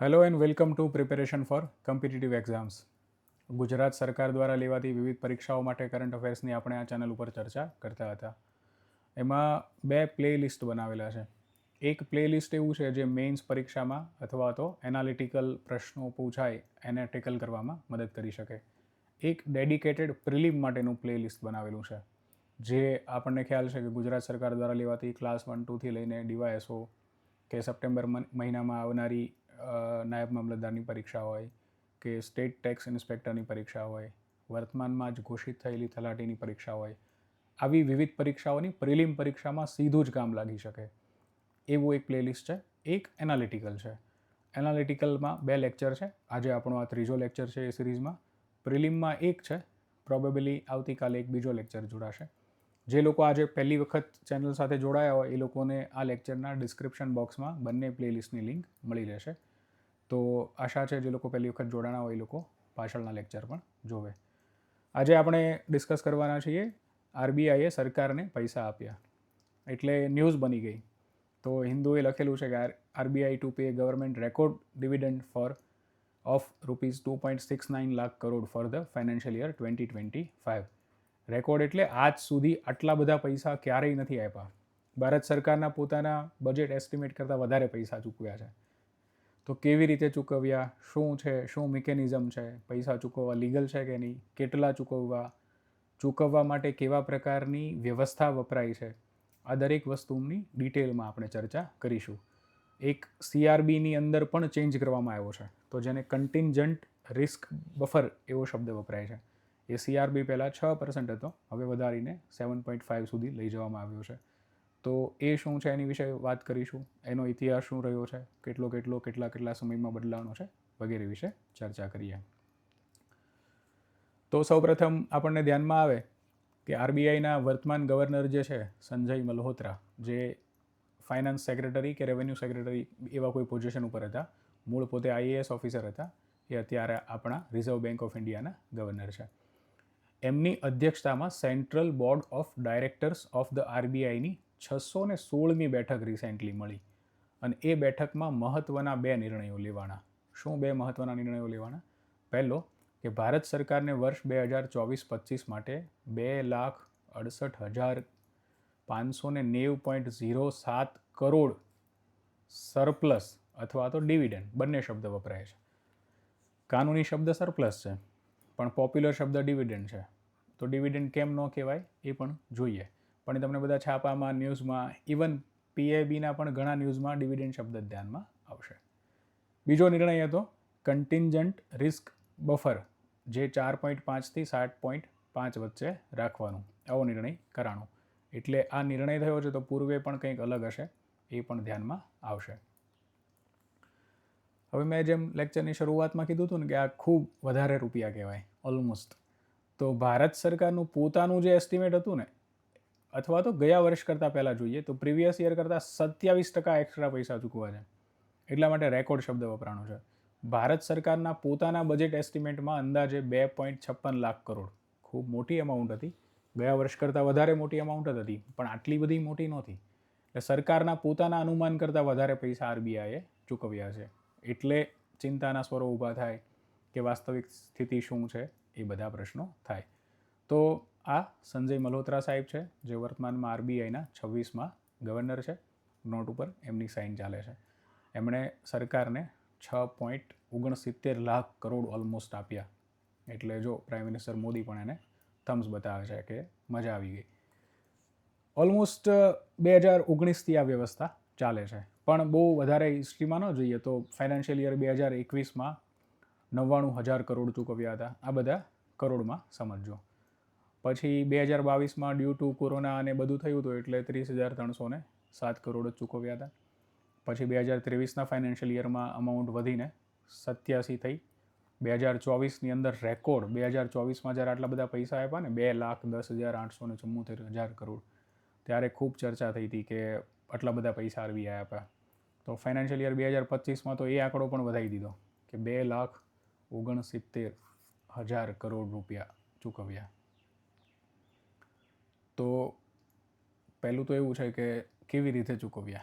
Hello and welcome to preparation for competitive exams Gujarat સરકાર દ્વારા લેવાતી વિવિધ પરીક્ષાઓ માટે કરંટ અફેર્સની આપણે આ ચેનલ ઉપર ચર્ચા કરતા હતા. એમાં બે પ્લે લિસ્ટ બનાવેલા છે. એક પ્લે લિસ્ટ એવું છે જે મેઇન્સ પરીક્ષામાં અથવા તો એનાલિટિકલ પ્રશ્નો પૂછાય એને ટેકલ કરવામાં મદદ કરી શકે. એક ડેડિકેટેડ પ્રિલિમ માટેનું પ્લે લિસ્ટ બનાવેલું છે. જે આપણને ખ્યાલ છે કે ગુજરાત સરકાર દ્વારા લેવાતી ક્લાસ વન ટુથી લઈને ડીવાયએસઓ કે સપ્ટેમ્બર મહિનામાં આવનારી નાયબ મામલતદારની પરીક્ષા હોય કે સ્ટેટ ટેક્સ ઇન્સ્પેક્ટરની પરીક્ષા હોય, વર્તમાનમાં જ ઘોષિત થયેલી તલાટીની પરીક્ષા હોય, આવી વિવિધ પરીક્ષાઓની પ્રિલિમ પરીક્ષામાં સીધું જ કામ લાગી શકે. એવું એક પ્લેલિસ્ટ છે, એક એનાલિટિકલ છે. એનાલિટિકલમાં બે લેક્ચર છે, આજે આપણો આ ત્રીજો લેક્ચર છે એ સિરીઝમાં. પ્રિલિમમાં એક છે પ્રોબેબલી આવતીકાલે એક બીજો લેક્ચર જોડાશે. જે લોકો આજે પહેલી વખત ચેનલ સાથે જોડાયા હોય એ લોકોને આ લેક્ચરના ડિસ્ક્રિપ્શન બોક્સમાં બંને પ્લેલિસ્ટની લિંક મળી રહેશે. તો આશા છે જે લોકો પહેલી વખત જોડાણા હોય એ લોકો પાછળના લેક્ચર પણ જોવે. આજે આપણે ડિસ્કસ કરવાના છીએ આરબીઆઈએ સરકારને પૈસા આપ્યા એટલે ન્યૂઝ બની ગઈ. તો હિન્દુએ લખેલું છે કે RBI to pay government record dividend for of rupees two point six nine lakh crore for the financial year twenty twenty five record એટલે આજ સુધી આટલા બધા પૈસા ક્યારેય નથી આપ્યા. ભારત સરકારના પોતાના બજેટ એસ્ટિમેટ કરતાં વધારે પૈસા ચૂકવ્યા છે. તો કેવી રીતે ચૂકવ્યા? શું છે? શું મિકેનિઝમ છે? પૈસા ચૂકવવા લીગલ છે કે નહીં? કેટલા ચૂકવવા? ચૂકવવા માટે કેવા પ્રકારની વ્યવસ્થા વપરાય છે? આ દરેક વસ્તુની ડિટેલમાં આપણે ચર્ચા કરીશું. એક સીઆરબીની અંદર પણ ચેન્જ કરવામાં આવ્યો છે. તો જેને કન્ટિન્જન્ટ રિસ્ક બફર એવો શબ્દ વપરાય છે. એ સીઆરબી પહેલાં છ પર્સન્ટ હતો. હવે વધારીને સેવન પોઈન્ટ ફાઇવ સુધી લઈ જવામાં આવ્યો છે. તો એ શું છે એની વિશે વાત કરીશું? એનો ઇતિહાસ શું રહ્યો છે? કેટલો કેટલો, કેટલા કેટલા સમયમાં બદલાવાનો છે? વગેરે વિશે ચર્ચા કરીએ. તો સૌપ્રથમ આપણને ધ્યાનમાં આવે કે આરબીઆઈના વર્તમાન ગવર્નર જે છે, સંજય મલ્હોત્રા, જે ફાઇનાન્સ સેક્રેટરી કે રેવન્યુ સેક્રેટરી એવા કોઈ પોઝિશન ઉપર હતા, મૂળ પોતે આઈએએસ ઓફિસર હતા, એ અત્યારે આપણા રિઝર્વ બેંક ઓફ ઇન્ડિયાના ગવર્નર છે. એમની અધ્યક્ષતામાં central board of directors of the આરબીઆઈની છસો ને સોળમી બેઠક રિસેન્ટલી મળી અને એ બેઠકમાં મહત્ત્વના બે નિર્ણયો લેવાના. શું બે મહત્ત્વના નિર્ણયો લેવાના? પહેલો કે ભારત સરકારને વર્ષ બે હજાર ચોવીસ પચીસ માટે બે લાખ અડસઠ હજાર પાંચસો ને નેવું પોઈન્ટ ઝીરો સાત કરોડ સરપ્લસ અથવા તો ડિવિડન્ડ બંને શબ્દ વપરાય છે. કાનૂની શબ્દ સરપ્લસ છે, પણ પોપ્યુલર શબ્દ ડિવિડન્ડ છે. તો ડિવિડન્ડ કેમ ન કહેવાય? એ પણ જોઈએ. પણ એ તમને બધા છાપામાં, ન્યૂઝમાં ઇવન પીએબીના પણ ઘણા ન્યૂઝમાં ડિવિડન્ડ શબ્દ ધ્યાનમાં આવશે. બીજો નિર્ણય હતો કન્ટિન્જન્ટ રિસ્ક બફર જે ચાર પોઈન્ટ પાંચથી સાત પોઈન્ટ પાંચ વચ્ચે રાખવાનું. આવો નિર્ણય કરાણો. એટલે આ નિર્ણય થયો છે તો પૂર્વે પણ કંઈક અલગ હશે, એ પણ ધ્યાનમાં આવશે. હવે મેં જેમ લેક્ચરની શરૂઆતમાં કીધું હતું ને કે આ ખૂબ વધારે રૂપિયા કહેવાય ઓલમોસ્ટ તો ભારત સરકારનું પોતાનું જે એસ્ટિમેટ હતું ને અથવા તો ગયા વર્ષ કરતાં પહેલાં જોઈએ તો પ્રીવિયસ યર કરતાં સત્યાવીસ ટકા એક્સ્ટ્રા પૈસા ચૂકવા છે. એટલા માટે રેકોર્ડ શબ્દ વપરાણો છે. ભારત સરકારના પોતાના બજેટ એસ્ટિમેટમાં અંદાજે બે પોઈન્ટ છપ્પન લાખ કરોડ. ખૂબ મોટી અમાઉન્ટ હતી. ગયા વર્ષ કરતાં વધારે મોટી અમાઉન્ટ જ હતી. પણ આટલી બધી મોટી નહોતી. એટલે સરકારના પોતાના અનુમાન કરતાં વધારે પૈસા આરબીઆઈએ ચૂકવ્યા છે. એટલે ચિંતાના સ્વરો ઊભા થાય કે વાસ્તવિક સ્થિતિ શું છે એ બધા પ્રશ્નો થાય. તો આ સંજય મલ્હોત્રા સાહેબ છે, જે વર્તમાનમાં આરબીઆઈના છવ્વીસમાં ગવર્નર છે. નોટ ઉપર એમની સાઇન ચાલે છે. એમણે સરકારને છ પોઈન્ટ ઓગણસિત્તેર લાખ કરોડ ઓલમોસ્ટ આપ્યા. એટલે જો પ્રાઇમ મિનિસ્ટર મોદી પણ એને થમ્સ બતાવે છે કે મજા આવી ગઈ. ઓલમોસ્ટ બે હજાર ઓગણીસથી આ વ્યવસ્થા ચાલે છે. પણ બહુ વધારે હિસ્ટ્રીમાં ન જોઈએ તો ફાઇનાન્શિયલ યર બે હજાર એકવીસમાં નવ્વાણું હજાર કરોડ ચૂકવ્યા હતા. આ બધા કરોડમાં સમજજો. પછી બે હજાર બાવીસમાં ડ્યુ ટુ કોરોના અને બધું થયું હતું એટલે ત્રીસ હજાર ત્રણસો ને સાત કરોડ જ ચૂકવ્યા હતા. પછી બે હજાર ત્રેવીસના ફાઇનાન્શિયલ યરમાં અમાઉન્ટ વધીને સત્યાસી થઈ. બે હજાર ચોવીસની અંદર રેકોર્ડ બે હજાર ચોવીસમાં જ્યારે આટલા બધા પૈસા આપ્યા ને, બે લાખ દસ હજાર આઠસો ને ચુમ્મોતેર હજાર કરોડ. ત્યારે ખૂબ ચર્ચા થઈ હતી કે આટલા બધા પૈસા આરબીઆઈ આપ્યા. તો ફાઇનાન્શિયલ યર બે હજાર પચીસમાં તો એ આંકડો પણ વધારી દીધો કે બે લાખ ઓગણસિત્તેર હજાર કરોડ રૂપિયા ચૂકવ્યા. તો પહેલું તો એવું છે કે કેવી રીતે ચૂકવ્યા?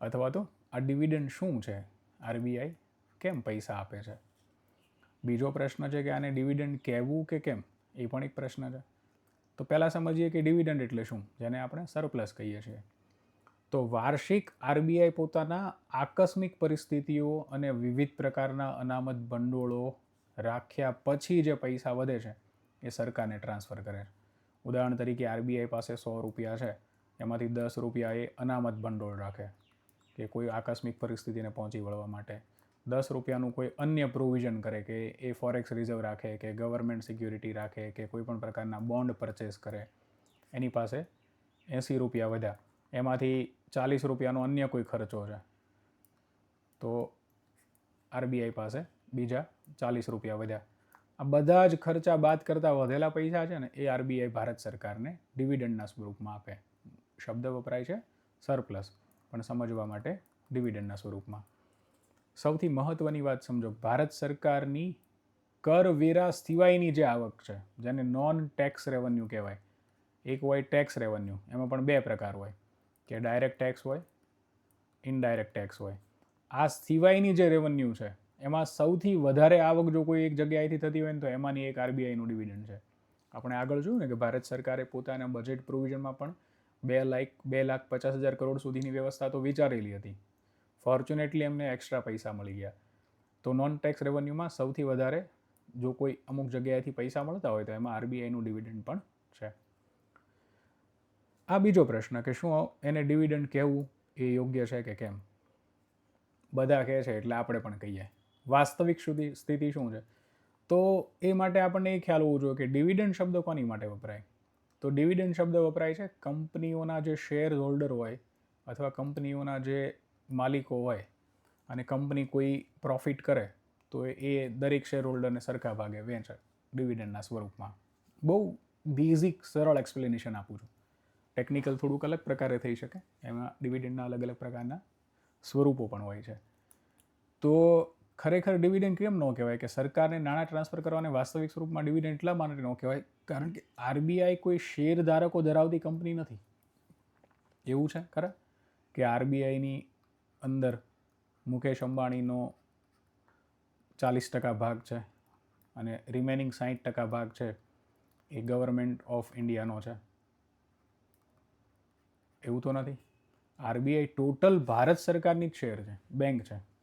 અથવા તો આ ડિવિડન્ડ શું છે? આરબીઆઈ કેમ પૈસા આપે છે? બીજો પ્રશ્ન છે કે આને ડિવિડન્ડ કહેવું કે કેમ? એ પણ એક પ્રશ્ન છે. તો પહેલાં સમજીએ કે ડિવિડન્ડ એટલે શું, જેને આપણે સરપ્લસ કહીએ છીએ. તો વાર્ષિક આરબીઆઈ પોતાના આકસ્મિક પરિસ્થિતિઓ અને વિવિધ પ્રકારના અનામત ભંડોળો રાખ્યા પછી જે પૈસા વધે છે, એ સરકારને ટ્રાન્સફર કરે છે. ઉદાહરણ તરીકે આરબીઆઈ પાસે સો રૂપિયા છે, એમાંથી દસ રૂપિયા એ અનામત ભંડોળ રાખે કે કોઈ આકસ્મિક પરિસ્થિતિને પહોંચી વળવા માટે. દસ રૂપિયાનું કોઈ અન્ય પ્રોવિઝન કરે કે એ ફોરેક્સ રિઝર્વ રાખે કે ગવર્મેન્ટ સિક્યુરિટી રાખે કે કોઈ પણ પ્રકારના બોન્ડ પરચેસ કરે. એની પાસે એંસી રૂપિયા વધ્યા. એમાંથી ચાલીસ રૂપિયાનો અન્ય કોઈ ખર્ચો છે. તો આરબીઆઈ પાસે બીજા ચાલીસ રૂપિયા વધ્યા. આ બધા જ ખર્ચા બાદ કરતાં વધેલા પૈસા છે ને, એ આરબીઆઈ ભારત સરકારને ડિવિડન્ડના સ્વરૂપમાં આપે. શબ્દ વપરાય છે સરપ્લસ, પણ સમજવા માટે ડિવિડન્ડના સ્વરૂપમાં. સૌથી મહત્ત્વની વાત સમજો, ભારત સરકારની કરવેરા સિવાયની જે આવક છે, જેને નોન ટેક્સ રેવન્યુ કહેવાય, એક હોય ટેક્સ રેવન્યુ એમાં પણ બે પ્રકાર હોય. કે ડાયરેક્ટ ટેક્સ હોય ઇનડાયરેક્ટ ટેક્સ હોય. આ સિવાયની જે રેવન્યુ છે એમાં સૌથી વધારે આવક જો કોઈ એક જગ્યાએથી થતી હોય ને, તો એમાંની એક આરબીઆઈનું ડિવિડન્ડ છે. આપણે આગળ જોયું ને કે ભારત સરકારે પોતાના બજેટ પ્રોવિઝનમાં પણ બે લાખ બે લાખ પચાસ હજાર કરોડ સુધીની વ્યવસ્થા તો વિચારેલી હતી. ફોર્ચ્યુનેટલી એમને એક્સ્ટ્રા પૈસા મળી ગયા. તો નોન ટેક્સ રેવન્યુમાં સૌથી વધારે જો કોઈ અમુક જગ્યાએથી પૈસા મળતા હોય, તો એમાં આરબીઆઈનું ડિવિડન્ડ પણ છે. આ બીજો પ્રશ્ન કે શું એને ડિવિડન્ડ કહેવું એ યોગ્ય છે કે કેમ? બધા કહે છે એટલે આપણે પણ કહીએ. વાસ્તવિક સુધી સ્થિતિ શું છે? તો એ માટે આપણને એ ખ્યાલ હોવો જોઈએ કે ડિવિડન્ડ શબ્દ કોની માટે વપરાય? તો ડિવિડન્ડ શબ્દ વપરાય છે કંપનીઓના જે શેર હોલ્ડર હોય અથવા કંપનીઓના જે માલિકો હોય અને કંપની કોઈ પ્રોફિટ કરે, તો એ દરેક શેર હોલ્ડરને સરખા ભાગે વેચે ડિવિડન્ડના સ્વરૂપમાં. બહુ બેઝિક સરળ એક્સપ્લેનેશન આપું છું. ટેકનિકલ થોડુંક અલગ પ્રકારે થઈ શકે, એમાં ડિવિડન્ડના અલગ અલગ પ્રકારના સ્વરૂપો પણ હોય છે. તો ખરેખર ડિવિડન્ડ કેમ ન કહેવાય? કે સરકારને નાણાં ટ્રાન્સફર કરવાને વાસ્તવિક સ્વરૂપમાં ડિવિડન્ડ એટલા માટે ન કહેવાય, કારણ કે આરબીઆઈ કોઈ શેર ધારકો ધરાવતી કંપની નથી. એવું છે? ખરા? કે આરબીઆઈની અંદર મુકેશ અંબાણીનો ચાલીસ ટકા ભાગ છે અને રિમેનિંગ સાહીઠ ટકા ભાગ છે એ ગવર્મેન્ટ ઓફ ઇન્ડિયાનો છે. એવું તો નથી? આરબીઆઈ ટોટલ ભારત સરકારની જ શેર છે, બેંક છે.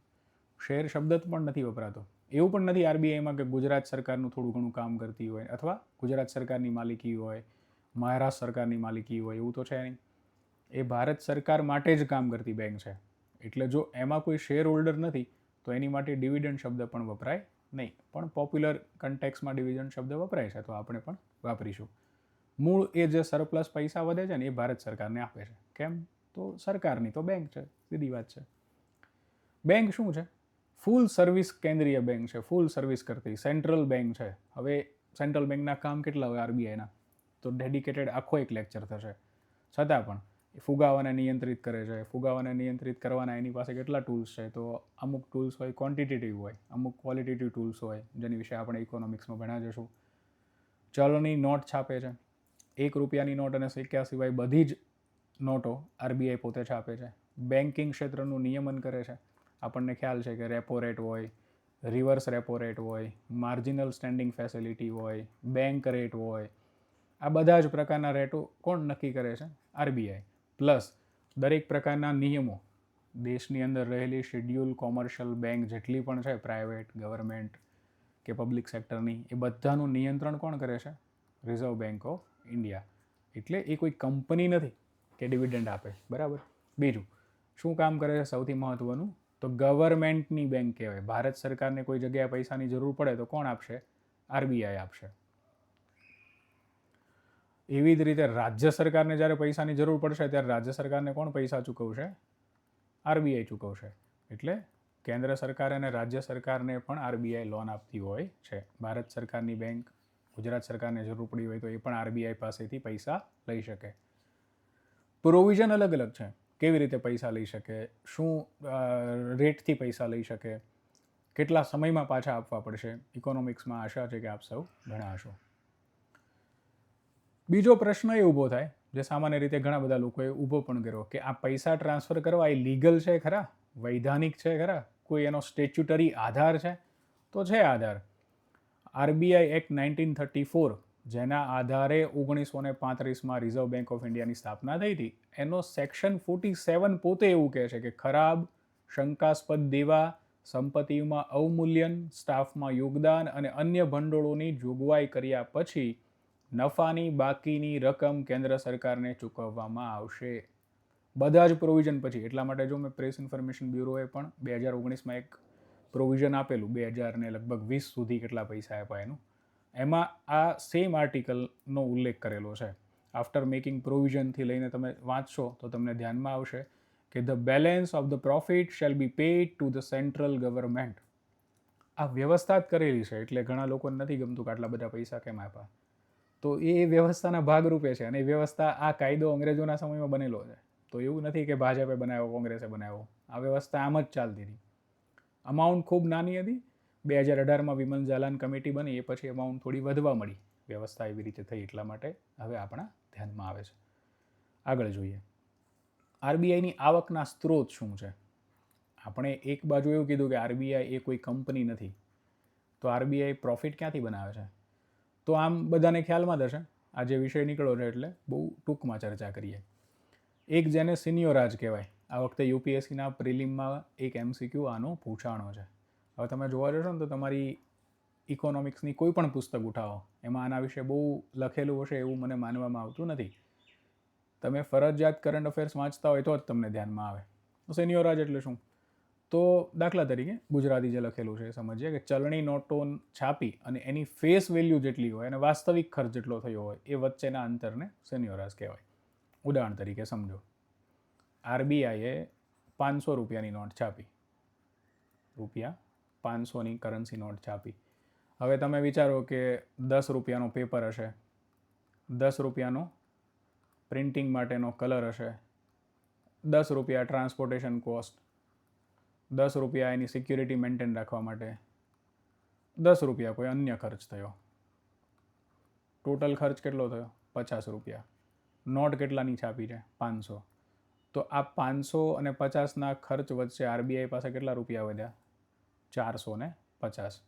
શેર શબ્દ પણ નથી વપરાતો. એવું પણ નથી આરબીઆઈમાં કે ગુજરાત સરકારનું થોડું ઘણું કામ કરતી હોય અથવા ગુજરાત સરકારની માલિકી હોય, મહારાષ્ટ્ર સરકારની માલિકી હોય, એવું તો છે નહીં. એ ભારત સરકાર માટે જ કામ કરતી બેંક છે. એટલે જો એમાં કોઈ શેર હોલ્ડર નથી, તો એની માટે ડિવિડન્ડ શબ્દ પણ વપરાય નહીં. પણ પોપ્યુલર કન્ટેક્સમાં ડિવિડન્ડ શબ્દ વપરાય છે, તો આપણે પણ વાપરીશું. મૂળ એ જે સરપ્લસ પૈસા વધે છે ને, એ ભારત સરકારને આપે છે. કેમ? તો સરકારની તો બેંક છે, સીધી વાત છે. બેંક શું છે? ફૂલ સર્વિસ કેન્દ્રીય બેંક છે, ફૂલ સર્વિસ કરતી, સેન્ટ્રલ બેંક છે. હવે સેન્ટ્રલ બેંકના કામ કેટલા હોય આરબીઆઈના? તો ડેડિકેટેડ આખો એક લેક્ચર થશે. છતાં પણ એ ફુગાવાને નિયંત્રિત કરે છે, ફુગાવાને નિયંત્રિત કરવાના એની પાસે કેટલા ટૂલ્સ છે? તો અમુક ટૂલ્સ હોય ક્વોન્ટિટેટિવ હોય, અમુક ક્વોલિટેટિવ ટૂલ્સ હોય, જેની વિશે આપણે ઇકોનોમિક્સમાં ભણ્યા જશું. ચલણી નોટ છાપે છે. એક રૂપિયાની નોટ અને સિક્કા સિવાય બધી જ નોટો આરબીઆઈ પોતે છાપે છે. બેન્કિંગ ક્ષેત્રનું નિયમન કરે છે. આપણને ખ્યાલ છે કે રેપો રેટ હોય રિવર્સ રેપો રેટ હોય માર્જિનલ સ્ટેન્ડિંગ ફેસિલિટી હોય બેંક રેટ હોય, આ બધા જ પ્રકારના રેટો કોણ નક્કી કરે છે? આરબીઆઈ પ્લસ દરેક પ્રકારના નિયમો. દેશની અંદર રહેલી શેડ્યુલ કોમર્શિયલ બેંક જેટલી પણ છે પ્રાઇવેટ ગવર્મેન્ટ કે પબ્લિક સેક્ટરની એ બધાનું નિયંત્રણ કોણ કરે છે? રિઝર્વ બેંક ઓફ ઇન્ડિયા એટલે એ કોઈ કંપની નથી કે ડિવિડન્ડ આપે. બરાબર? બીજું, શું કામ કરે છે? સૌથી મહત્ત્વનું તો ગવર્મેન્ટની બેંક કહેવાય. ભારત સરકારને કોઈ જગ્યાએ પૈસાની જરૂર પડે તો કોણ આપશે? આરબીઆઈ આપશે. એવી જ રીતે રાજ્ય સરકારને જ્યારે પૈસાની જરૂર પડશે ત્યારે રાજ્ય સરકારને કોણ પૈસા ચૂકવશે? આરબીઆઈ ચૂકવશે. એટલે કેન્દ્ર સરકાર અને રાજ્ય સરકારને પણ આરબીઆઈ લોન આપતી હોય છે. ભારત સરકારની બેંક, ગુજરાત સરકારને જરૂર પડી હોય તો એ પણ આરબીઆઈ પાસેથી પૈસા લઈ શકે. પ્રોવિઝન અલગ અલગ છે. કેવી રીતે પૈસા લઈ શકે, શું રેટથી પૈસા લઈ શકે, કેટલા સમયમાં પાછા આપવા પડશે ઇકોનોમિક્સમાં આશા છે કે આપ સૌ ઘણા હશો. બીજો પ્રશ્ન એ ઊભો થાય, જે સામાન્ય રીતે ઘણા બધા લોકોએ ઊભો પણ કર્યો, કે આ પૈસા ટ્રાન્સફર કરવા એ લીગલ છે ખરા? વૈધાનિક છે ખરા? કોઈ એનો સ્ટેચ્યુટરી આધાર છે? તો છે આધાર. RBI act nineteen thirty four જેના આધારે ઓગણીસો ને પાંત્રીસમાં રિઝર્વ બેંક ઓફ ઇન્ડિયાની સ્થાપના થઈ હતી. એનો સેક્શન ફોર્ટી સેવન પોતે એવું કહે છે કે ખરાબ, શંકાસ્પદ દેવા, સંપત્તિમાં અવમૂલ્યન સ્ટાફમાં યોગદાન અને અન્ય ભંડોળોની જોગવાઈ કર્યા પછી નફાની બાકીની રકમ કેન્દ્ર સરકારને ચૂકવવામાં આવશે. બધા જ પ્રોવિઝન પછી, એટલા માટે જો મેં પ્રેસ ઇન્ફોર્મેશન બ્યુરોએ પણ બે હજાર ઓગણીસમાં એક પ્રોવિઝન આપેલું, બે હજારને લગભગ વીસ સુધી કેટલા પૈસા આપ્યા એનું એમાં આ સેમ આર્ટિકલનો ઉલ્લેખ કરેલો છે. આફ્ટર મેકિંગ પ્રોવિઝનથી લઈને તમે વાંચશો તો તમને ધ્યાનમાં આવશે કે the balance of the profit shall be paid to the central government આ વ્યવસ્થા જ કરેલી છે, એટલે ઘણા લોકોને નથી ગમતું કે આટલા બધા પૈસા કેમ આપ્યા. તો એ વ્યવસ્થાના ભાગરૂપે છે અને એ વ્યવસ્થા આ કાયદો અંગ્રેજોના સમયમાં બનેલો છે. તો એવું નથી કે ભાજપે બનાવ્યો, કોંગ્રેસે બનાવ્યો. આ વ્યવસ્થા આમ જ ચાલતી હતી અમાઉન્ટ ખૂબ નાની હતી બે હજાર અઢારમાં વિમલ જાલાન કમિટી બની, એ પછી અમાઉન્ટ થોડી વધવા મળી. વ્યવસ્થા એવી રીતે થઈ એટલા માટે હવે આપણા ધ્યાનમાં આવે છે. આગળ જોઈએ. આરબીઆઈની આવકના સ્ત્રોત શું છે? આપણે એક બાજુ એવું કીધું કે આરબીઆઈ એ કોઈ કંપની નથી. તો આરબીઆઈ પ્રોફિટ ક્યાંથી બનાવે છે? તો આમ બધાને ખ્યાલમાં આ જે વિષય નીકળ્યો છે એટલે બહુ ટૂંકમાં ચર્ચા કરીએ. એક જેને સિનિયોરાજ કહેવાય. આ વખતે યુપીએસસીના પ્રિલિમમાં એક એમસીક્યુ આનો પૂછાણો છે. હવે તમે જોવા જશો ને તો તમારી ઇકોનોમિક્સની કોઈ પણ પુસ્તક ઉઠાવો, એમાં આના વિશે બહુ લખેલું હશે એવું મને માનવામાં આવતું નથી. તમે ફરજિયાત કરંટ અફેર્સ વાંચતા હોય તો જ તમને ધ્યાનમાં આવે. સિનિયોરાજ એટલે શું? તો દાખલા તરીકે ગુજરાતી જે લખેલું છે સમજીએ કે ચલણી નોટો છાપી અને એની ફેસ વેલ્યુ જેટલી હોય અને વાસ્તવિક ખર્ચ જેટલો થયો હોય એ વચ્ચેના અંતરને સેનિયોરાજ કહેવાય. ઉદાહરણ તરીકે સમજો. આરબીઆઈએ પાંચસો રૂપિયાની નોટ છાપી. રૂપિયા પાંચસોની કરન્સી નોટ છાપી. હવે તમે વિચારો કે દસ રૂપિયાનો પેપર હશે. દસ રૂપિયાનો પ્રિન્ટિંગ માટેનો કલર હશે. દસ રૂપિયા ટ્રાન્સપોર્ટેશન કોસ્ટ. દસ રૂપિયા એની સિક્યુરિટી મેન્ટેન રાખવા માટે. દસ રૂપિયા કોઈ અન્ય ખર્ચ થયો. ટોટલ ખર્ચ કેટલો થયો? પચાસ રૂપિયા. નોટ કેટલાની છાપી છે? પાંચસો. તો આ પાંચસો અને પચાસના ખર્ચ વચ્ચે આરબીઆઈ પાસે કેટલા રૂપિયા વધ્યા? ચારસો ને પચાસ.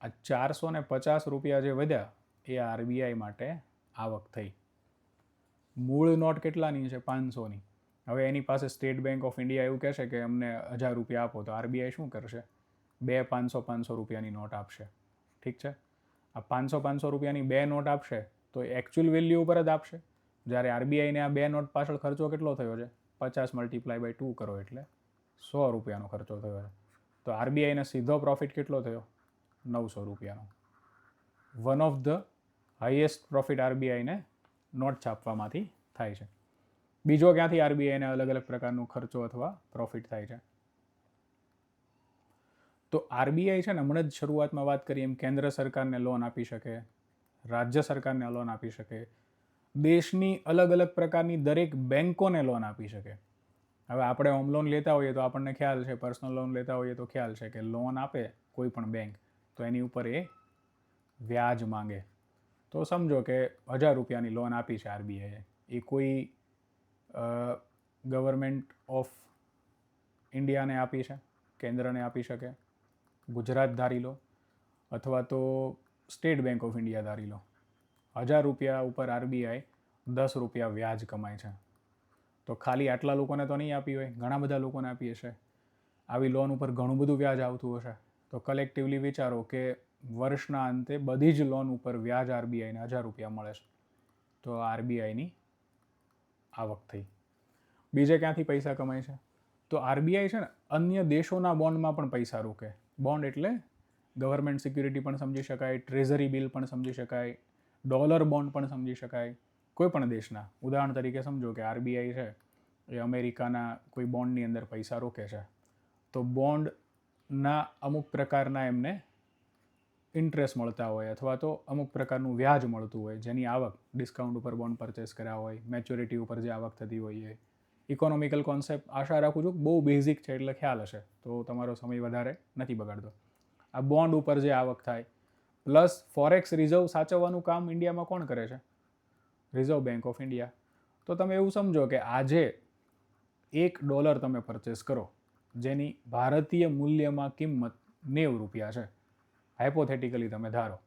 આ ચારસો ને પચાસ રૂપિયા જે વધ્યા, એ આરબીઆઈ માટે આવક થઈ. મૂળ નોટ કેટલાની છે? પાંચસોની. હવે એની પાસે સ્ટેટ બેંક ઓફ ઇન્ડિયા એવું કહેશે કે અમને હજાર રૂપિયા આપો, તો આરબીઆઈ શું કરશે? બે પાંચસો પાંચસો રૂપિયાની નોટ આપશે. ઠીક છે? આ પાંચસો પાંચસો રૂપિયાની બે નોટ આપશે, તો એકચ્યુઅલ વેલ્યુ ઉપર જ આપશે. જ્યારે આરબીઆઈને આ બે નોટ પાછળ ખર્ચો કેટલો થયો છે? પચાસ મલ્ટીપ્લાય બાય ટુ કરો એટલે સો રૂપિયાનો ખર્ચો થયો છે. તો આરબીઆઈને સીધો પ્રોફિટ કેટલો થયો? નવસો રૂપિયાનો. One of the highest profit આરબીઆઈને note છાપવામાંથી થાય છે. બીજો ક્યાંથી આરબીઆઈને અલગ અલગ પ્રકારનો ખર્ચો અથવા પ્રોફિટ થાય છે? તો આરબીઆઈ છે ને, હમણાં જ શરૂઆતમાં વાત કરી, એમ કેન્દ્ર સરકારને લોન આપી શકે, રાજ્ય સરકારને લોન આપી શકે, દેશની અલગ અલગ પ્રકારની દરેક બેન્કોને લોન આપી શકે. હવે આપણે હોમ લોન લેતા હોઈએ તો આપણને ખ્યાલ છે પર્સનલ લોન લેતા હોઈએ તો ખ્યાલ છે કે લોન આપે કોઈ પણ બેંક તો એની ઉપર એ વ્યાજ માંગે. તો સમજો કે હજાર રૂપિયાની લોન આપી છે આરબીઆઈએ એ. કોઈ ગવર્મેન્ટ ઓફ ઇન્ડિયાને આપી છે? કેન્દ્રને આપી શકે? ગુજરાત ધારી લો. અથવા તો સ્ટેટ બેંક ઓફ ઇન્ડિયા ધારી લો. હજાર રૂપિયા ઉપર આરબીઆઈ દસ રૂપિયા વ્યાજ કમાય છે. તો ખાલી આટલા લોકોને તો નહીં આપી હોય, ઘણા બધા લોકોને આપી હશે. આવી લોન ઉપર ઘણું બધું વ્યાજ આવતું હશે. તો કલેક્ટિવલી વિચારો કે વર્ષના અંતે બધી જ લોન ઉપર વ્યાજ આરબીઆઈને હજાર રૂપિયા મળે છે. તો આરબીઆઈની આવક થઈ. બીજે ક્યાંથી પૈસા કમાય છે? તો આરબીઆઈ છે ને અન્ય દેશોના બોન્ડમાં પણ પૈસા રોકે. બોન્ડ એટલે ગવર્મેન્ટ સિક્યુરિટી પણ સમજી શકાય ટ્રેઝરી બિલ પણ સમજી શકાય ડોલર બોન્ડ પણ સમજી શકાય. કોઈ પણ દેશના. ઉદાહરણ તરીકે સમજો કે આરબીઆઈ છે, એ અમેરિકાના કોઈ બોન્ડની અંદર પૈસા રોકે છે. તો બોન્ડના અમુક પ્રકારના એમને ઇન્ટરેસ્ટ મળતા હોય અથવા તો અમુક પ્રકારનું વ્યાજ મળતું હોય, જેની આવક ડિસ્કાઉન્ટ ઉપર બોન્ડ પરચેસ કર્યા હોય, મેચ્યોરિટી ઉપર જે આવક થતી હોય એ. ઇકોનોમિકલ કોન્સેપ્ટ આશા રાખું છું બહુ બેઝિક છે એટલે ખ્યાલ હશે, તો તમારો સમય વધારે નથી બગાડતો. આ બોન્ડ ઉપર જે આવક થાય, પ્લસ ફોરેક્સ રિઝર્વ સાચવવાનું કામ ઇન્ડિયામાં કોણ કરે છે? રિઝર્વ બેંક ઓફ ઇન્ડિયા તો તમે એવું સમજો કે આજે એક ડોલર તમે પરચેસ કરો, જેની ભારતીય મૂલ્યમાં કિંમત નેવું રૂપિયા છે. હાઇપોથેટિકલી તમે ધારો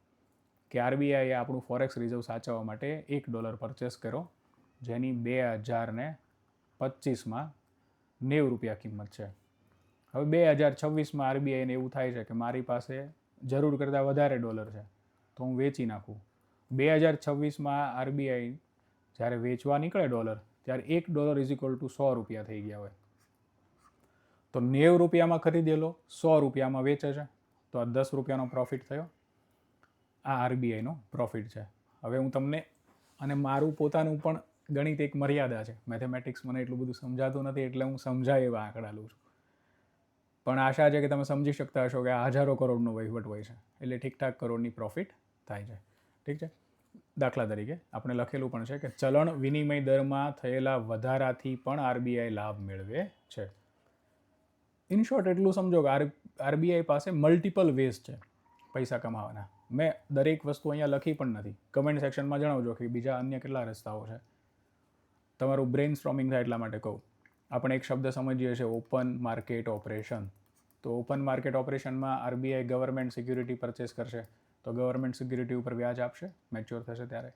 કે આરબીઆઈએ આપણું ફોરેક્સ રિઝર્વ સાચવવા માટે એક ડોલર પરચેસ કર્યો, જેની બે હજારને પચીસમાં નેવું રૂપિયા કિંમત છે. હવે બે હજાર છવ્વીસમાં આરબીઆઈને એવું થાય છે કે મારી પાસે જરૂર કરતાં વધારે ડોલર છે, તો હું વેચી નાખું. બે હજાર છવ્વીસમાં આરબીઆઈ જ્યારે વેચવા નીકળે ડોલર, ત્યારે એક ડોલર ઇઝ ઇક્વલ ટુ સો રૂપિયા થઈ ગયા હોય. તો નેવ રૂપિયામાં ખરીદેલો, સો રૂપિયામાં વેચે છે. તો આ દસ રૂપિયાનો પ્રોફિટ થયો. આ આરબીઆઈનો પ્રોફિટ છે. હવે હું તમને અને મારું પોતાનું પણ ગણિત એક મર્યાદા છે. મેથેમેટિક્સ મને એટલું બધું સમજાતું નથી, એટલે હું સમજાય એવા આંકડા લઉં છું. પણ આશા છે કે તમે સમજી શકતા હશો કે આ હજારો કરોડનો વહીવટ હોય છે. એટલે ઠીકઠાક કરોડની પ્રોફિટ થાય છે. ઠીક છે? દાખલા તરીકે આપણે લખેલું પણ છે કે ચલણ વિનિમય દરમાં થયેલા વધારાથી પણ આરબીઆઈ લાભ મેળવે છે. ઇન શોર્ટ એટલું સમજો કે આર, આરબીઆઈ પાસે મલ્ટિપલ વેઝ છે પૈસા કમાવાના. મેં દરેક વસ્તુ અહીંયા લખી પણ નથી. કમેન્ટ સેક્શનમાં જણાવજો કે બીજા અન્ય કેટલા રસ્તાઓ છે. તમારું બ્રેન સ્ટ્રોમિંગ થાય એટલા માટે કહું. આપણે એક શબ્દ સમજીએ છીએ ઓપન માર્કેટ ઓપરેશન તો ઓપન માર્કેટ ઓપરેશનમાં આરબીઆઈ ગવર્મેન્ટ સિક્યુરિટી પરચેસ કરશે. તો ગવર્મેન્ટ સિક્યુરિટી ઉપર વ્યાજ આપશે મેચ્યોર થશે ત્યારે.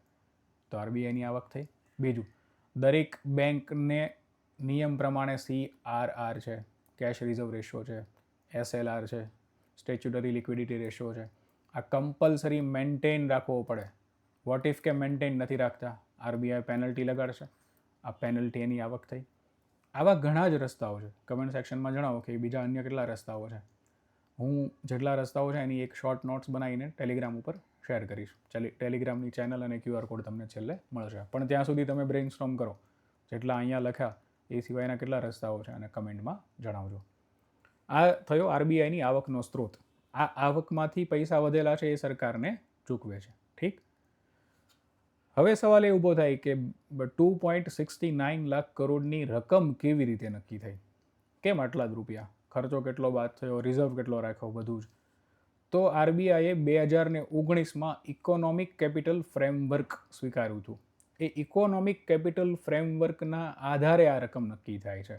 તો આરબીઆઈની આવક થઈ. બીજું, દરેક બેંકને નિયમ પ્રમાણે સી આર આર છે કેશ રિઝર્વ રેશિયો છે એસએલઆર છે સ્ટેચ્યુટરી લિક્વિડિટી રેશિયો છે. આ કમ્પલસરી મેન્ટેન રાખવો પડે. વોટ ઇફ કે મેન્ટેન નથી રાખતા? આરબીઆઈ પેનલ્ટી લગાડશે. આ પેનલ્ટી એની આવક થઈ. આવા ઘણા જ રસ્તાઓ છે. કમેન્ટ સેક્શનમાં જણાવો કે બીજા અન્ય કેટલા રસ્તાઓ છે. હું જેટલા રસ્તાઓ છે એની એક શોર્ટ નોટ્સ બનાવીને ટેલિગ્રામ ઉપર શેર કરીશ. ટેલિગ્રામની ચેનલ અને ક્યુઆર કોડ તમને છેલ્લે મળશે. પણ ત્યાં સુધી તમે બ્રેઇન સ્ટ્રોમ કરો. જેટલા અહીંયા લખ્યા, એ સિવાયના કેટલા રસ્તાઓ છે અને કમેન્ટમાં જણાવજો. આ થયો આરબીઆઈની આવકનો સ્ત્રોત. આ આવકમાંથી પૈસા વધેલા છે એ સરકારને ચૂકવે છે. ઠીક? હવે સવાલ એ ઊભો થાય કે two point sixty nine lakh કરોડની રકમ કેવી રીતે નક્કી થઈ? કેમ આટલા જ રૂપિયા? ખર્ચો કેટલો બાદ થયો રિઝર્વ કેટલો રાખ્યો બધું જ. તો આરબીઆઈએ બે હજાર ને ઓગણીસમાં ઇકોનોમિક કેપિટલ ફ્રેમવર્ક સ્વીકાર્યું હતું. એ ઇકોનોમિક કેપિટલ ફ્રેમવર્કના આધારે આ રકમ નક્કી થાય છે.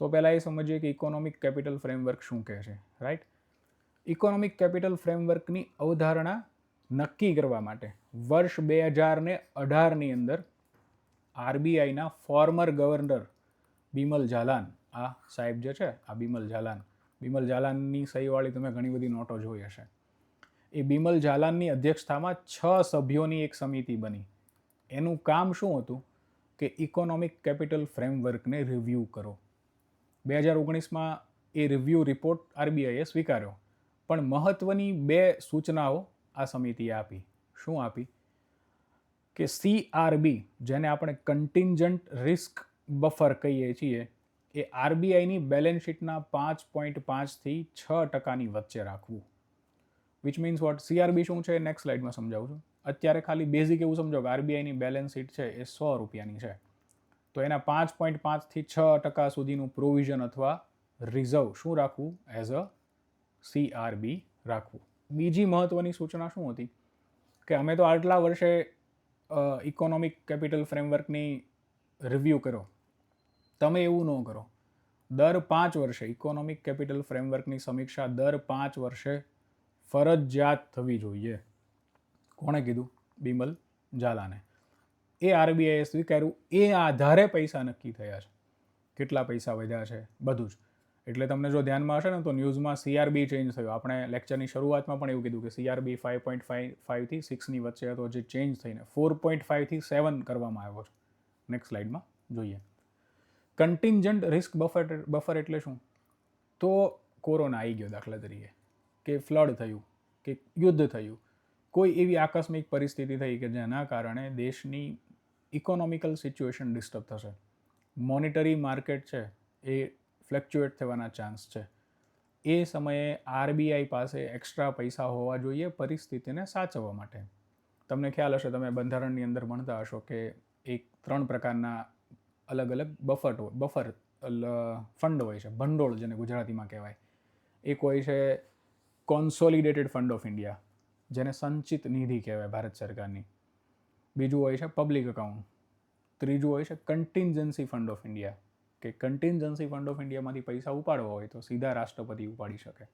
તો પહેલાં એ સમજીએ કે ઇકોનોમિક કેપિટલ ફ્રેમવર્ક શું કહે છે રાઈટ ઇકોનોમિક કેપિટલ ફ્રેમવર્કની અવધારણા નક્કી કરવા માટે વર્ષ બે હજાર ને અઢારની અંદર આરબીઆઈના ફોર્મર ગવર્નર બિમલ જાલાન આ સાહેબ જે છે, આ બિમલ જાલાન બિમલ જાલાનની સહીવાળી તમે ઘણી બધી નોટો જોઈ હશે. એ બિમલ જાલાનની અધ્યક્ષતામાં છ સભ્યોની એક સમિતિ બની. એનું કામ શું હતું? કે ઇકોનોમિક કેપિટલ ફ્રેમવર્કને રિવ્યૂ કરો. બે હજાર ઓગણીસમાં એ રિવ્યૂ રિપોર્ટ આરબીઆઈએ સ્વીકાર્યો. પણ મહત્ત્વની બે સૂચનાઓ આ સમિતિએ આપી. શું આપી? કે સીઆરબી જેને આપણે કન્ટિન્જન્ટ રિસ્ક બફર કહીએ છીએ એ આરબીઆઈની બેલેન્સ શીટના પાંચ પોઈન્ટ પાંચથી છ ટકાની વચ્ચે રાખવું. વિચ મીન્સ વોટ સીઆરબી શું છે? નેક્સ્ટ સ્લાઇડમાં સમજાવું છું. અત્યારે ખાલી બેઝિક એવું સમજો કે આરબીઆઈની બેલેન્સ શીટ છે એ સો રૂપિયાની છે. તો એના પાંચ પોઈન્ટ પાંચથી છ ટકા સુધીનું પ્રોવિઝન અથવા રિઝર્વ શું રાખવું? એઝ અ સીઆરબી રાખવું. બીજી મહત્ત્વની સૂચના શું હતી? કે અમે તો આટલા વર્ષે ઇકોનોમિક કેપિટલ ફ્રેમવર્કની રિવ્યૂ કરો તમે એવું ન કરો. દર પાંચ વર્ષે ઇકોનોમિક કેપિટલ ફ્રેમવર્કની સમીક્ષા દર પાંચ વર્ષે ફરજિયાત થવી જોઈએ. કોણે કીધું? બિમલ ઝાલાને. એ આરબીઆઈએ સ્વીકાર્યું. એ આધારે પૈસા નક્કી થયા છે. કેટલા પૈસા વધ્યા છે? બધું જ. એટલે તમને જો ધ્યાનમાં હશે ને તો ન્યૂઝમાં સીઆરબી ચેન્જ થયો. આપણે લેક્ચરની શરૂઆતમાં પણ એવું કીધું કે સીઆરબી ફાઇવ પોઈન્ટ ફાઇવ ફાઇવથી સિક્સની વચ્ચે હતો જે ચેન્જ થઈને ફોર પોઈન્ટ ફાઇવથી સેવન કરવામાં આવ્યો છે. નેક્સ્ટ સ્લાઇડમાં જોઈએ. કન્ટિન્જન્ટ રિસ્ક બફર બફર એટલે શું? તો કોરોના આવી ગયો દાખલા તરીકે, કે ફ્લડ થયું, કે યુદ્ધ થયું. કોઈ એવી આકસ્મિક પરિસ્થિતિ થઈ કે જેના કારણે દેશની ઇકોનોમિકલ સિચ્યુએશન ડિસ્ટર્બ થશે. મોનિટરી માર્કેટ છે, એ ફ્લેક્ચ્યુએટ થવાના ચાન્સ છે. એ સમયે આરબીઆઈ પાસે એક્સ્ટ્રા પૈસા હોવા જોઈએ પરિસ્થિતિને સાચવવા માટે. તમને ખ્યાલ હશે, તમે બંધારણની અંદર ભણતા હશો કે એક ત્રણ પ્રકારના અલગ અલગ બફર બફર ફંડ હોય છે, ભંડોળ જેને ગુજરાતીમાં કહેવાય. એક હોય છે કોન્સોલિડેટેડ ફંડ ઓફ ઇન્ડિયા જેને સંચિત નિધિ કહેવાય ભારત સરકારની. બીજું હોય છે પબ્લિક અકાઉન્ટ ત્રીજું હોય છે કન્ટિન્જન્સી ફંડ ઓફ ઇન્ડિયા કે કન્ટિન્જન્સી ફંડ ઓફ ઇન્ડિયામાંથી પૈસા ઉપાડવા હોય તો સીધા રાષ્ટ્રપતિ ઉપાડી શકે.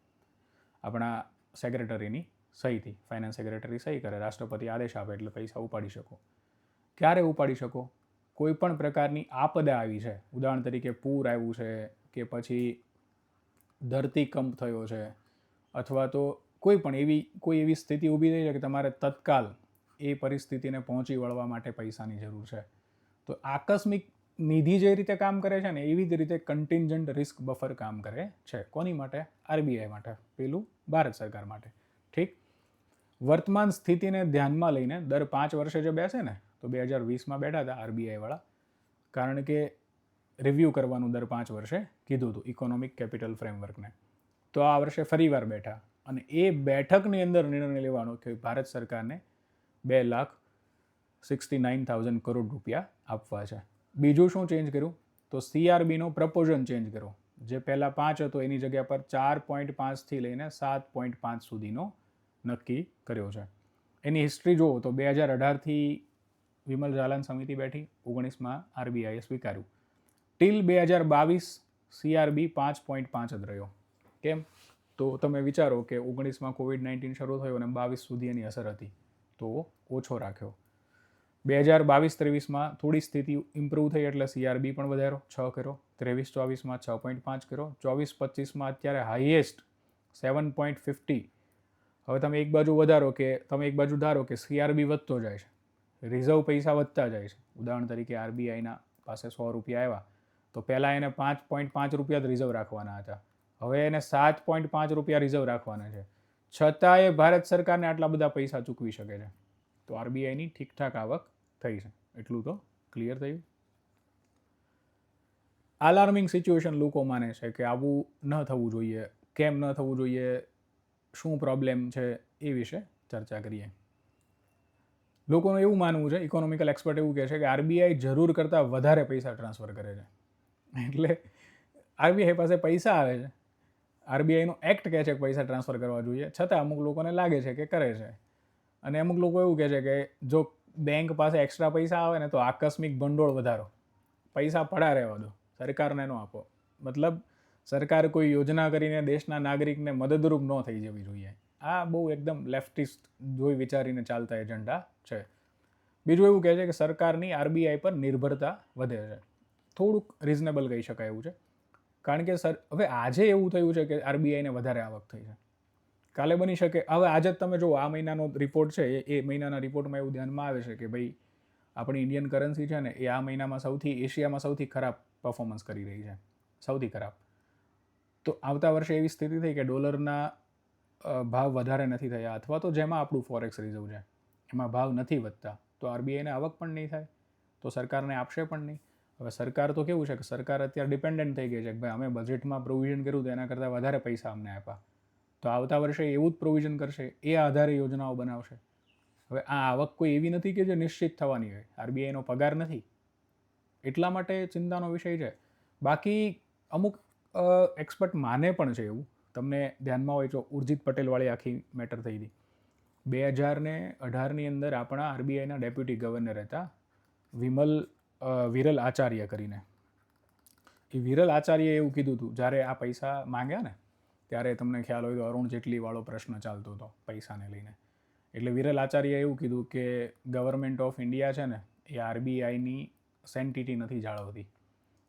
આપણા સેક્રેટરીની સહીથી ફાઇનાન્સ સેક્રેટરી સહી કરે, રાષ્ટ્રપતિ આદેશ આપે એટલે પૈસા ઉપાડી શકો. ક્યારે ઉપાડી શકો? કોઈ પણ પ્રકારની આપદા આવી છે. ઉદાહરણ તરીકે પૂર આવ્યું છે કે પછી ધરતીકંપ થયો છે અથવા તો કોઈ પણ એવી, કોઈ એવી સ્થિતિ ઊભી થઈ છે કે તમારે તત્કાલ એ પરિસ્થિતિને પહોંચી વળવા માટે પૈસાની જરૂર છે. તો આકસ્મિક નિધિ જે રીતે કામ કરે છે ને, એવી જ રીતે કન્ટિન્જન્ટ રિસ્ક બફર કામ કરે છે. કોની માટે? આરબીઆઈ માટે. પેલું ભારત સરકાર માટે. ઠીક? વર્તમાન સ્થિતિને ધ્યાનમાં લઈને દર પાંચ વર્ષે જે બેસે ને તો બે હજાર વીસમાં બેઠા હતા આરબીઆઈવાળા કારણ કે રિવ્યૂ કરવાનું દર પાંચ વર્ષે કીધું હતું ઇકોનોમિક કેપિટલ ફ્રેમવર્કને તો આ વર્ષે ફરીવાર બેઠા. અને એ બેઠકની અંદર નિર્ણય લેવાનો કે ભારત સરકારને બે lakh sixty nine thousand crore રૂપિયા આપવા છે. બીજું શું ચેન્જ કર્યું? તો સીઆરબીનો પ્રપોઝન ચેન્જ કર્યો. જે પહેલાં પાંચ હતો, એની જગ્યા પર ચાર પોઈન્ટ પાંચથી લઈને સાત પોઈન્ટ પાંચ સુધીનો નક્કી કર્યો છે. એની હિસ્ટ્રી જુઓ તો બે હજાર અઢારથી વિમલ જાલાન સમિતિ બેઠી, ઓગણીસમાં આરબીઆઈએ સ્વીકાર્યું. ટીલ બે હજાર બાવીસ સીઆરબી પાંચ પોઈન્ટ પાંચ જ રહ્યો. કેમ? તો તમે વિચારો કે ઓગણીસમાં કોવિડ નાઇન્ટીન શરૂ થયો અને બાવીસ સુધી એની અસર હતી. તો ઓછો રાખ્યો. બે હજાર બાવીસ ત્રેવીસમાં થોડી સ્થિતિ ઇમ્પ્રૂવ થઈ એટલે સીઆરબી પણ વધારો છ કર્યો. ત્રેવીસ ચોવીસમાં છ પોઈન્ટ પાંચ કર્યો. ચોવીસ પચીસમાં અત્યારે હાઈએસ્ટ સેવન પોઈન્ટ ફિફ્ટી. હવે તમે એક બાજુ વધારો કે, તમે એક બાજુ ધારો કે સીઆરબી વધતો જાય છે. રિઝર્વ પૈસા વધતા જાય છે. ઉદાહરણ તરીકે આરબીઆઈના પાસે સો રૂપિયા આવ્યા, તો પહેલાં એને પાંચ પોઈન્ટ પાંચ રૂપિયા જ રિઝર્વ રાખવાના હતા. હવે એને સાત પોઈન્ટ પાંચ રૂપિયા રિઝર્વ રાખવાના છે. છતાંય ભારત સરકારને આટલા બધા પૈસા ચૂકવી શકે છે. તો આરબીઆઈની ઠીકઠાક આવક થઈ છે. એટલું તો ક્લિયર થયું. આલાર્મિંગ સિચ્યુએશન લોકો માને છે કે આવું ન થવું જોઈએ, કેમ ન થવું જોઈએ, શું પ્રોબ્લેમ છે એ વિશે ચર્ચા કરીએ. લોકોનું એવું માનવું છે ઇકોનોમિકલ એક્સપર્ટ એવું કહે છે કે આરબીઆઈ જરૂર કરતાં વધારે પૈસા ટ્રાન્સફર કરે છે. એટલે આરબીઆઈ પાસે પૈસા આવે છે. આરબીઆઈનો એક્ટ કહે છે કે પૈસા ટ્રાન્સફર કરવા જોઈએ. છતાં અમુક લોકોને લાગે છે કે કરે છે. અને અમુક લોકો એવું કહે છે કે જો બેંક પાસે એક્સ્ટ્રા પૈસા આવે ને તો આકસ્મિક ભંડોળ વધારો. પૈસા પડા રહેવા દો. સરકારને ન આપો. મતલબ સરકાર કોઈ યોજના કરીને દેશના નાગરિકને મદદરૂપ ન થઈ જવી જોઈએ. આ બહુ એકદમ લેફ્ટિસ્ટ જોઈ વિચારીને ચાલતા એજન્ડા છે. બીજું એવું કહે છે કે સરકારની આરબીઆઈ પર નિર્ભરતા વધે છે. થોડુંક રિઝનેબલ કહી શકાય એવું છે. કારણ કે સર, હવે આજે એવું થયું છે કે આરબીઆઈને વધારે આવક થઈ છે. કાલે બની શકે, હવે આજે જ તમે જુઓ આ મહિનાનો રિપોર્ટ છે, એ મહિનાના રિપોર્ટમાં એવું ધ્યાનમાં આવે છે કે ભાઈ, આપણી ઇન્ડિયન કરન્સી છે ને, એ આ મહિનામાં સૌથી, એશિયામાં સૌથી ખરાબ પરફોર્મન્સ કરી રહી છે. સૌથી ખરાબ. તો આવતા વર્ષે એવી સ્થિતિ થઈ કે ડોલરના ભાવ વધારે નથી થયા અથવા તો જેમાં આપણું ફોરેક્સ રિઝર્વ છે, એમાં ભાવ નથી વધતા, તો આરબીઆઈને આવક પણ નહીં થાય, તો સરકારને આપશે પણ નહીં. હવે સરકાર તો કેવું છે કે સરકાર અત્યારે ડિપેન્ડન્ટ થઈ ગઈ છે કે ભાઈ અમે બજેટમાં પ્રોવિઝન કર્યું તો એના કરતાં વધારે પૈસા અમને આપ્યા. તો આવતા વર્ષે એવું જ પ્રોવિઝન કરશે, એ આધારે યોજનાઓ બનાવશે. હવે આ આવક કોઈ એવી નથી કે જે નિશ્ચિત થવાની હોય. આરબીઆઈનો પગાર નથી. એટલા માટે ચિંતાનો વિષય છે. બાકી અમુક એક્સપર્ટ માને પણ છે એવું. તમને ધ્યાનમાં હોય તો ઉર્જિત પટેલવાળી આખી મેટર થઈ હતી. બે હજાર ને અઢારની અંદર આપણા આરબીઆઈના ડેપ્યુટી ગવર્નર હતા વિમલ વિરલ આચાર્ય કરીને. એ વિરલ આચાર્યએ એવું કીધું હતું, જ્યારે આ પૈસા માંગ્યા ને, ત્યારે તમને ખ્યાલ હોય તો અરુણ જેટલીવાળો પ્રશ્ન ચાલતો હતો પૈસાને લઈને. એટલે વિરલ આચાર્યએ એવું કીધું કે ગવર્મેન્ટ ઓફ ઇન્ડિયા છે ને, એ આરબીઆઈની સેન્ટિટી નથી જાળવતી.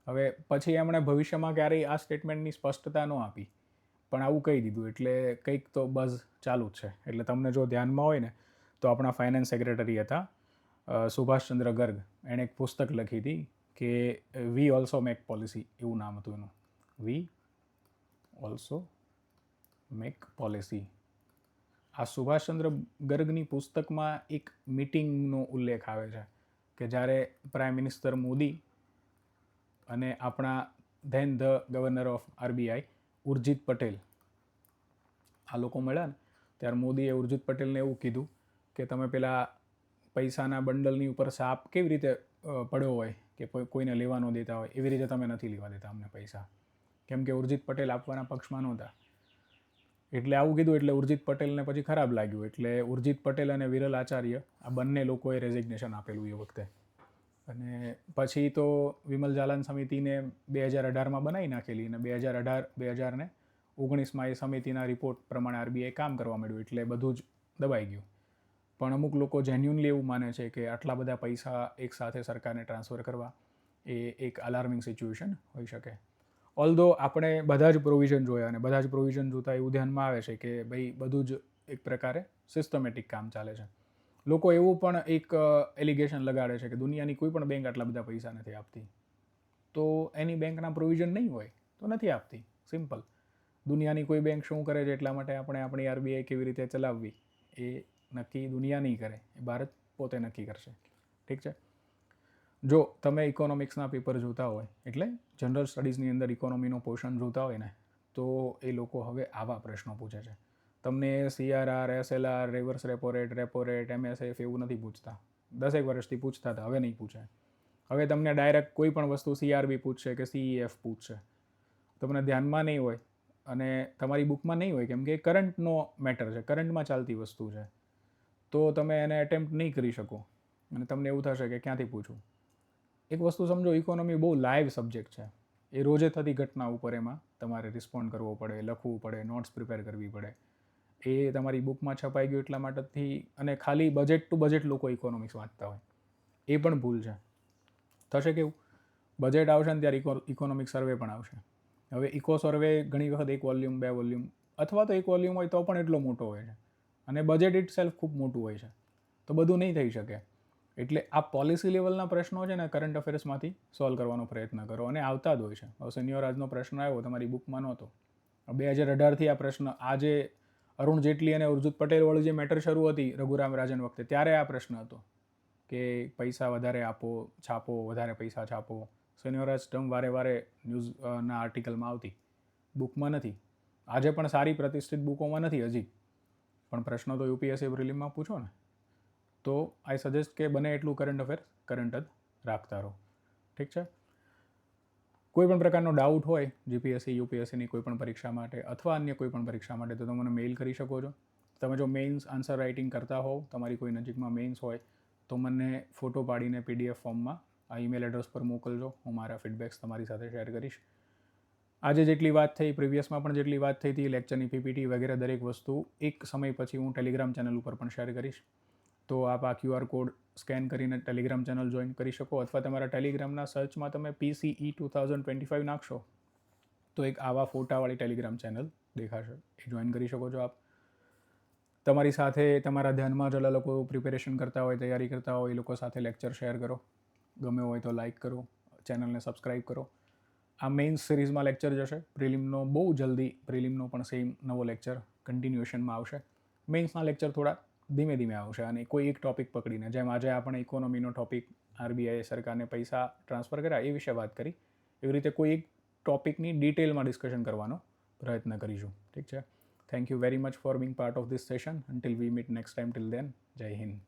હવે પછી એમણે ભવિષ્યમાં ક્યારેય આ સ્ટેટમેન્ટની સ્પષ્ટતા ન આપી. પણ આવું કહી દીધું. એટલે કંઈક તો બઝ ચાલુ જ છે. એટલે તમને જો ધ્યાનમાં હોય ને, તો આપણા ફાઇનાન્સ સેક્રેટરી હતા સુભાષચંદ્ર ગર્ગ. એણે એક પુસ્તક લખી હતી કે વી ઓલ્સો મેક પોલિસી એવું નામ હતું એનું. વી ઓલ્સો મેક પોલિસી આ સુભાષચંદ્ર ગર્ગની પુસ્તકમાં એક મિટિંગનો ઉલ્લેખ આવે છે કે જ્યારે પ્રાઇમ મિનિસ્ટર મોદી અને આપણા then the governor of RBI Urjit Patel આ લોકો મળ્યા ને, ત્યારે મોદીએ ઉર્જિત પટેલને એવું કીધું કે તમે પેલા પૈસાના બંડલની ઉપર સાપ કેવી રીતે પડ્યો હોય કે કોઈ- કોઈને લેવા ન દેતા હોય, એવી રીતે તમે નથી લેવા દેતા અમને પૈસા. કેમ કે ઉર્જિત પટેલ આપવાના પક્ષમાં નહોતા. એટલે આવું કીધું, એટલે ઉર્જિત પટેલને પછી ખરાબ લાગ્યું. એટલે ઉર્જિત પટેલ અને વિરલ આચાર્ય આ બંને લોકોએ રેઝિગ્નેશન આપેલું એ વખતે. અને પછી તો વિમલ જાલાન સમિતિને બે હજાર અઢારમાં બનાવી નાખેલી અને બે હજાર અઢાર, બે હજારને ઓગણીસમાં એ સમિતિના રિપોર્ટ પ્રમાણે આરબીઆઈ કામ કરવા માંડ્યું એટલે બધું જ દબાઈ ગયું. પણ અમુક લોકો જેન્યુનલી એવું માને છે કે આટલા બધા પૈસા એકસાથે સરકારને ટ્રાન્સફર કરવા એ એક અલાર્મિંગ સિચ્યુએશન હોઈ શકે. ઓલધો આપણે બધા જ પ્રોવિઝન જોયા અને બધા જ પ્રોવિઝન જોતાં એવું ધ્યાનમાં આવે છે કે ભાઈ બધું જ એક પ્રકારે સિસ્ટમેટિક કામ ચાલે છે. લોકો એવું પણ એક એલિગેશન લગાડે છે કે દુનિયાની કોઈ પણ બેંક આટલા બધા પૈસા નથી આપતી. તો એની બેંકના પ્રોવિઝન નહીં હોય તો નથી આપતી. સિમ્પલ દુનિયાની કોઈ બેંક શું કરે છે એટલા માટે આપણે આપણી આરબીઆઈ કેવી રીતે ચલાવવી, એ નક્કી દુનિયા નહીં કરે, એ ભારત પોતે નક્કી કરશે. ઠીક છે? જો તમે ઇકોનોમિક્સના પેપર જોતા હોય, એટલે જનરલ સ્ટડીઝની અંદર ઇકોનોમીનો પોર્શન જોતા હોય ને, તો એ લોકો હવે આવા પ્રશ્નો પૂછે છે. તમને CRR SLR reverse repo rate repo rate MSF એવું નથી પૂછતા. દસેક વર્ષથી પૂછતા હતા, હવે નહીં પૂછે. હવે તમને ડાયરેક્ટ કોઈ પણ વસ્તુ સીઆરબી પૂછશે કે સીઈએફ પૂછશે. તમને ધ્યાનમાં નહીં હોય અને તમારી બુકમાં નહીં હોય, કેમ કે કરંટનો મેટર છે, કરંટમાં ચાલતી વસ્તુ છે. તો તમે એને એટેમ્પ્ટ નહીં કરી શકો. અને તમને એવું થશે કે ક્યાંથી પૂછું? એક વસ્તુ સમજો ઇકોનોમી બહુ લાઈવ સબ્જેક્ટ છે. એ રોજે થતી ઘટના ઉપર એમાં તમારે રિસ્પોન્ડ કરવો પડે, લખવું પડે નોટ્સ પ્રિપેર કરવી પડે. એ તમારી બુકમાં છપાઈ ગયું એટલા માટેથી અને ખાલી બજેટ ટુ બજેટ લોકો ઇકોનોમિક્સ વાંચતા હોય. એ પણ ભૂલ છે. થશે કેવું? બજેટ આવશે ને ત્યારે ઇકો ઇકોનોમિક સર્વે પણ આવશે. હવે ઇકો સર્વે ઘણી વખત એક વોલ્યુમ બે વોલ્યુમ અથવા તો એક વોલ્યુમ હોય તો પણ એટલો મોટો હોય છે. અને બજેટ ઇટ સેલ્ફ ખૂબ મોટું હોય છે. તો બધું નહીં થઈ શકે. એટલે આ પોલિસી લેવલના પ્રશ્નો છે ને કરંટ અફેર્સમાંથી સોલ્વ કરવાનો પ્રયત્ન કરો. અને આવતા જ હોય છે. હવે શનિવાર આજનો પ્રશ્ન આવ્યો, તમારી બુકમાં નહોતો. બે હજાર અઢારથી આ પ્રશ્ન, આજે અરુણ જેટલી અને ઉર્જિત પટેલવાળું જે મેટર શરૂ હતી રઘુરામ રાજન વખતે, ત્યારે આ પ્રશ્ન હતો કે પૈસા વધારે આપો, છાપો, વધારે પૈસા છાપો. શનિવારાજ ટર્મ વારે વારે ન્યૂઝના આર્ટિકલમાં આવતી. બુકમાં નથી. આજે પણ સારી પ્રતિષ્ઠિત બુકોમાં નથી હજી. પણ પ્રશ્નો તો યુપીએસસી પ્રિલિમમાં પૂછો ને. તો આઈ સજેસ્ટ કે બને એટલું કરંટ અફેર કરંટ જ રાખતા રહો. ઠીક છે? કોઈ પણ પ્રકારનો ડાઉટ હોય જીપીએસસી યુપીએસસીની કોઈ પણ પરીક્ષા માટે અથવા અન્ય કોઈ પણ પરીક્ષા માટે, તો તમે મને મેઇલ કરી શકો છો. તમે જો મેઇન્સ આન્સર રાઇટિંગ કરતા હોવ, તમારી કોઈ નજીકમાં મેઇન્સ હોય, તો મને ફોટો પાડીને પીડીએફ ફોર્મમાં આ ઈમેલ એડ્રેસ પર મોકલજો. હું મારા ફીડબેક્સ તમારી સાથે શેર કરીશ. આજે જેટલી વાત થઈ પ્રિવિયસમાં પણ જેટલી વાત થઈ હતી લેક્ચરની પીપીટી વગેરે દરેક વસ્તુ, એક સમય પછી હું ટેલિગ્રામ ચેનલ ઉપર પણ શેર કરીશ. તો આપ આ ક્યુઆર કોડ સ્કેન કરીને ટેલિગ્રામ ચેનલ જોઈન કરી શકો અથવા તમારા ટેલિગ્રામના સર્ચમાં તમે PCE two thousand twenty five નાખશો, તો એક આવા ફોટાવાળી ટેલિગ્રામ ચેનલ દેખાશે. એ જોઈન કરી શકો છો આપ. તમારી સાથે તમારા ધ્યાનમાં જેટલા લોકો પ્રિપેરેશન કરતા હોય, તૈયારી કરતા હોય, એ લોકો સાથે લેક્ચર શેર કરો. ગમે હોય તો લાઇક કરો ચેનલને સબસ્ક્રાઈબ કરો. આ મેઇન સિરીઝમાં લેક્ચર જશે. પ્રિલિમનો બહુ જલ્દી પ્રિલિમનો પણ સેમ નવો લેક્ચર કન્ટિન્યુએશનમાં આવશે. મેઇન્સના લેક્ચર થોડા ધીમે ધીમે આવશે અને કોઈ એક ટોપિક પકડીને જેમ આજે આપણે ઇકોનોમીનો ટોપિક આરબીઆઈ સરકારને પૈસા ટ્રાન્સફર કર્યા એ વિશે વાત કરી. એવી રીતે કોઈ એક ટોપિકની ડિટેલમાં ડિસ્કશન કરવાનો પ્રયત્ન કરીશું. ઠીક છે? Thank you very much for being part of this session until we meet next time till then જય હિન્દ